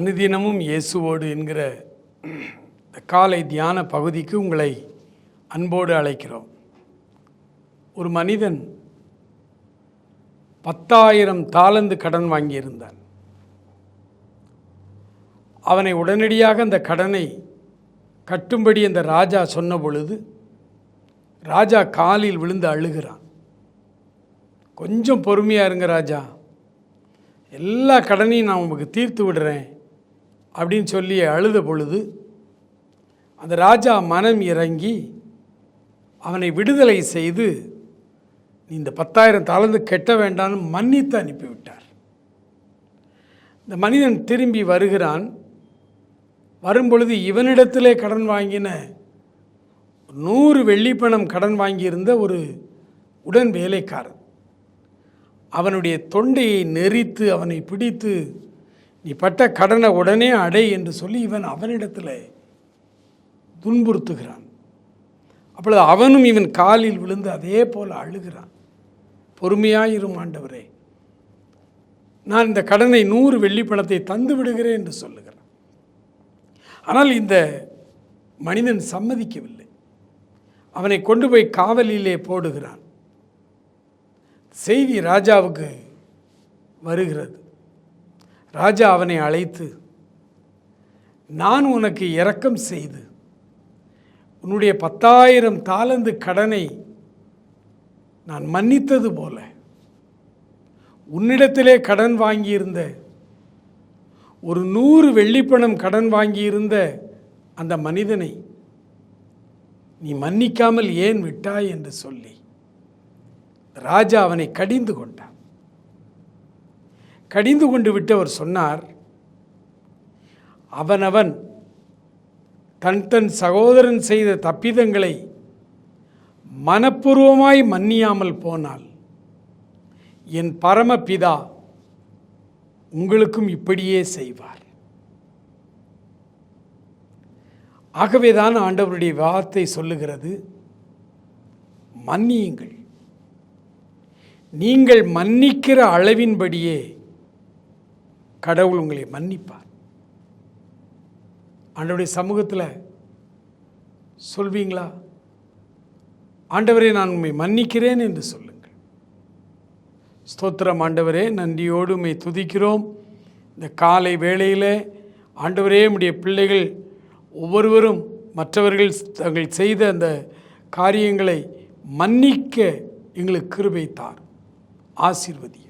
அனுதினமும் இயேசுவோடு என்கிற இந்த காலை தியான பகுதிக்கு உங்களை அன்போடு அழைக்கிறோம். ஒரு மனிதன் பத்தாயிரம் தாளந்து கடன் வாங்கியிருந்தான். அவனை உடனடியாக அந்த கடனை கட்டும்படி அந்த ராஜா சொன்ன பொழுது ராஜா காலில் விழுந்து அழுகிறான். கொஞ்சம் பொறுமையாக இருங்க ராஜா. எல்லா கடனையும் நான் உங்களுக்கு தீர்த்து விடுறேன். அப்படின்னு சொல்லி அழுத பொழுது அந்த ராஜா மனம் இறங்கி அவனை விடுதலை செய்து நீ இந்த பத்தாயிரம் தாளந்து கெட்ட வேண்டாம்னு மன்னித்து அனுப்பிவிட்டார். இந்த மனிதன் திரும்பி வருகிறான். வரும்பொழுது இவனிடத்திலே கடன் வாங்கின நூறு வெள்ளிப்பணம் கடன் வாங்கியிருந்த ஒரு உடன் வேலைக்காரன். அவனுடைய தொண்டையை நெறித்து அவனை பிடித்து நீ பட்ட கடனை உடனே அடை என்று சொல்லி இவன் அவனிடத்தில் துன்புறுத்துகிறான். அப்பொழுது அவனும் இவன் காலில் விழுந்து அதே போல் அழுகிறான். பொறுமையாயிரும் ஆண்டவரே நான் இந்த கடனை நூறு வெள்ளிப்பணத்தை தந்து விடுகிறேன் என்று சொல்லுகிறான். ஆனால் இந்த மனிதன் சம்மதிக்கவில்லை. அவனை கொண்டு போய் காவலிலே போடுகிறான். செய்தி ராஜாவுக்கு வருகிறது. ராஜா அவனை அழைத்து நான் உனக்கு இரக்கம் செய்து உன்னுடைய பத்தாயிரம் தாளந்து கடனை நான் மன்னித்தது போல உன்னிடத்திலே கடன் வாங்கியிருந்த ஒரு நூறு வெள்ளிப்பணம் கடன் வாங்கியிருந்த அந்த மனிதனை நீ மன்னிக்காமல் ஏன் விட்டாய்? என்று சொல்லி ராஜா அவனை கடிந்து கொண்டான். கடிந்து கொண்டு விட்டு அவர் சொன்னார் அவனவன் தன் தன் சகோதரன் செய்த தப்பிதங்களை மனப்பூர்வமாய் மன்னியாமல் போனால் என் பரமபிதா உங்களுக்கும் இப்படியே செய்வார். ஆகவேதான் ஆண்டவருடைய வார்த்தை சொல்லுகிறது மன்னியுங்கள். நீங்கள் மன்னிக்கிற அளவின்படியே கடவுள் உங்களை மன்னிப்பார். ஆண்டவருடைய சமூகத்தில் சொல்வீங்களா? ஆண்டவரே நான் உண்மை மன்னிக்கிறேன் என்று சொல்லுங்கள். ஸ்தோத்திரம் ஆண்டவரே நன்றியோடு உண்மை துதிக்கிறோம். இந்த காலை வேளையில் ஆண்டவரே உடைய பிள்ளைகள் ஒவ்வொருவரும் மற்றவர்கள் தங்கள் செய்த அந்த காரியங்களை மன்னிக்க எங்களுக்கு கிருபை தார் ஆசீர்வதியும்.